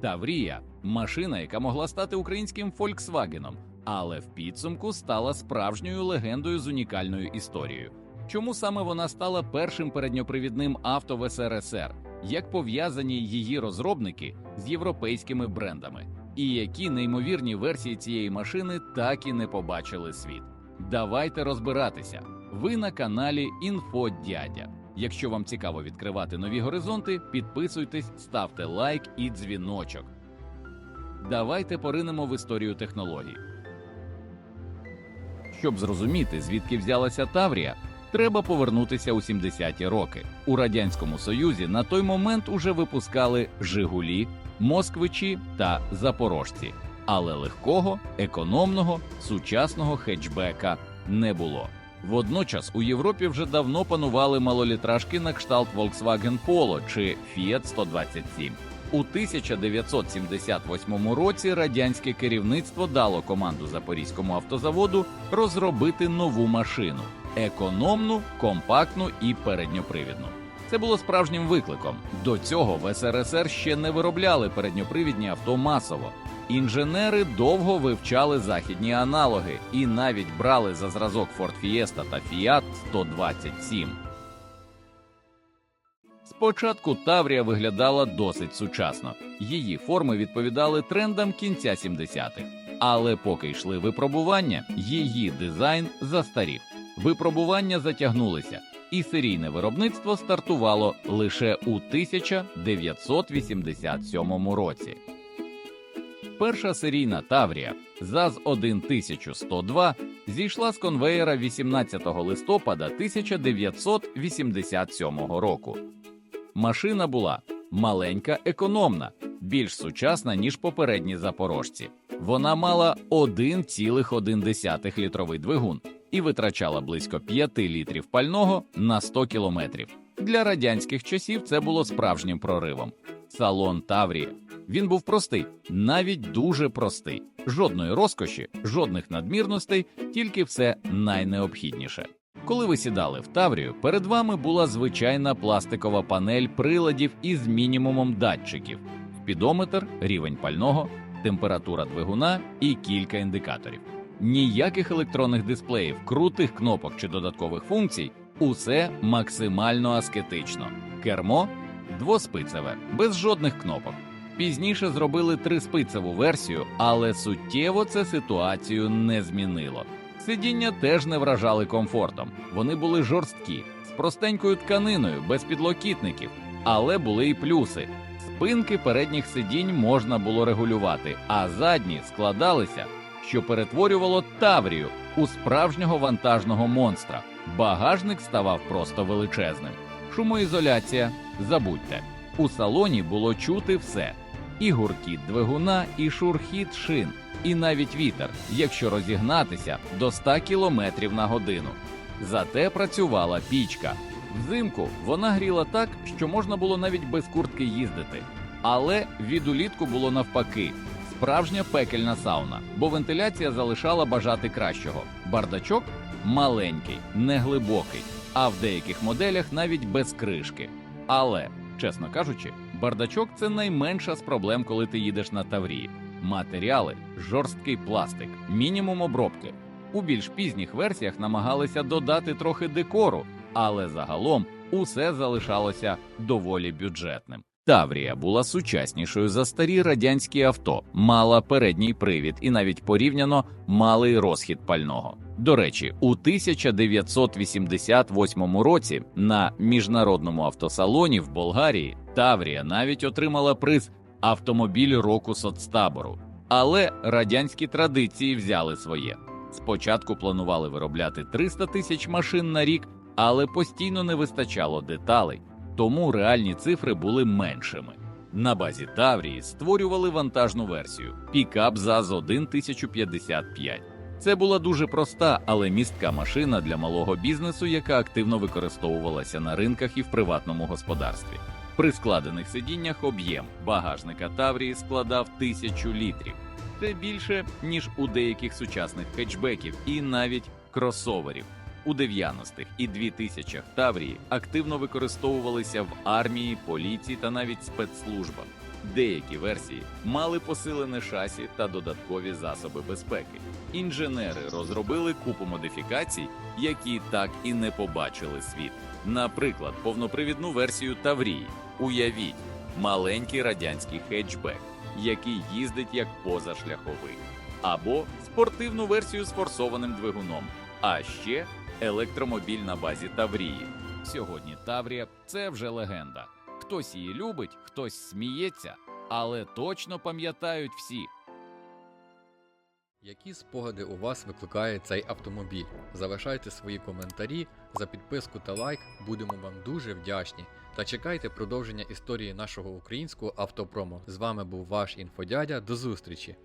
Таврія машина, яка могла стати українським Фольксвагеном, але в підсумку стала справжньою легендою з унікальною історією. Чому саме вона стала першим передньопривідним авто в СРСР? Як пов'язані її розробники з європейськими брендами? І які неймовірні версії цієї машини так і не побачили світ? Давайте розбиратися. Ви на каналі Інфодядя. Якщо вам цікаво відкривати нові горизонти, підписуйтесь, ставте лайк і дзвіночок. Давайте поринемо в історію технологій. Щоб зрозуміти, звідки взялася Таврія, треба повернутися у 70-ті роки. У радянському союзі на той момент уже випускали Жигулі, Москвичі та Запорожці, але легкого, економного, сучасного хетчбека не було. Водночас у Європі вже давно панували малолітражки на кшталт Volkswagen Polo чи Fiat 127. У 1978 році радянське керівництво дало команду Запорізькому автозаводу розробити нову машину економну, компактну і передньопривідну. Це було справжнім викликом. До цього в СРСР ще не виробляли передньопривідні авто масово. Інженери довго вивчали західні аналоги і навіть брали за зразок Ford Fiesta та Fiat 127. Спочатку Таврія виглядала досить сучасно. Її форми відповідали трендам кінця 70-х. Але поки йшли випробування, її дизайн застарів. Випробування затягнулися, і серійне виробництво стартувало лише у 1987 році. Перша серійна Таврія ЗАЗ 1102 зійшла з конвеєра 18 листопада 1987 року. Машина була маленька, економна, більш сучасна, ніж попередні запорожці. Вона мала 1,1 літровий двигун і витрачала близько 5 літрів пального на 100 кілометрів. Для радянських часів це було справжнім проривом. Салон Таврія. Він був простий, навіть дуже простий. Жодної розкоші, жодних надмірностей, тільки все найнеобхідніше. Коли ви сідали в Таврію, перед вами була звичайна пластикова панель приладів із мінімумом датчиків: спідометр, рівень пального, температура двигуна і кілька індикаторів. Ніяких електронних дисплеїв, крутих кнопок чи додаткових функцій. Усе максимально аскетично. Кермо двоспицеве, без жодних кнопок. Пізніше зробили триспицеву версію, але суттєво це ситуацію не змінило. Сидіння теж не вражали комфортом. Вони були жорсткі, з простенькою тканиною, без підлокітників, але були й плюси. Спинки передніх сидінь можна було регулювати, а задні складалися, що перетворювало Таврію у справжнього вантажного монстра. Багажник ставав просто величезним. Шумоізоляція забудьте. У салоні було чути все: і гуркіт двигуна, і шурхіт шин, і навіть вітер, якщо розігнатися до 100 км на годину. Зате працювала пічка. Взимку вона гріла так, що можна було навіть без куртки їздити. Але від улітку було навпаки. Справжня пекельна сауна, бо вентиляція залишала бажати кращого. Бардачок маленький, неглибокий, а в деяких моделях навіть без кришки. Але, чесно кажучи, бардачок це найменша з проблем, коли ти їдеш на Таврії. Матеріали, жорсткий пластик, мінімум обробки. У більш пізніх версіях намагалися додати трохи декору, але загалом усе залишалося доволі бюджетним. Таврія була сучаснішою за старі радянські авто, мала передній привід і навіть порівняно малий розхід пального. До речі, у 1988 році на міжнародному автосалоні в Болгарії Таврія навіть отримала приз автомобіль року соцтабору. Але радянські традиції взяли своє. Спочатку планували виробляти 300 тисяч машин на рік, але постійно не вистачало деталей, тому реальні цифри були меншими. На базі Таврії створювали вантажну версію пікап ЗАЗ 1055. Це була дуже проста, але містка машина для малого бізнесу, яка активно використовувалася на ринках і в приватному господарстві. При складених сидіннях об'єм багажника Таврії складав тисячу літрів. Це більше ніж у деяких сучасних хетчбеків і навіть кросоверів. У 90-х і 2000-х Таврії активно використовувалися в армії, поліції та навіть спецслужбах. Деякі версії мали посилене шасі та додаткові засоби безпеки. Інженери розробили купу модифікацій, які так і не побачили світ. Наприклад, повнопривідну версію Таврії. Уявіть, маленький радянський хетчбек, який їздить як позашляховик, або спортивну версію з форсованим двигуном, а ще електромобіль на базі Таврії. Сьогодні Таврія це вже легенда. Хтось її любить, хтось сміється, але точно пам'ятають всі. Які спогади у вас викликає цей автомобіль? Залишайте свої коментарі, за підписку та лайк, будемо вам дуже вдячні. Та чекайте продовження історії нашого українського автопрому. З вами був ваш інфодядя. До зустрічі!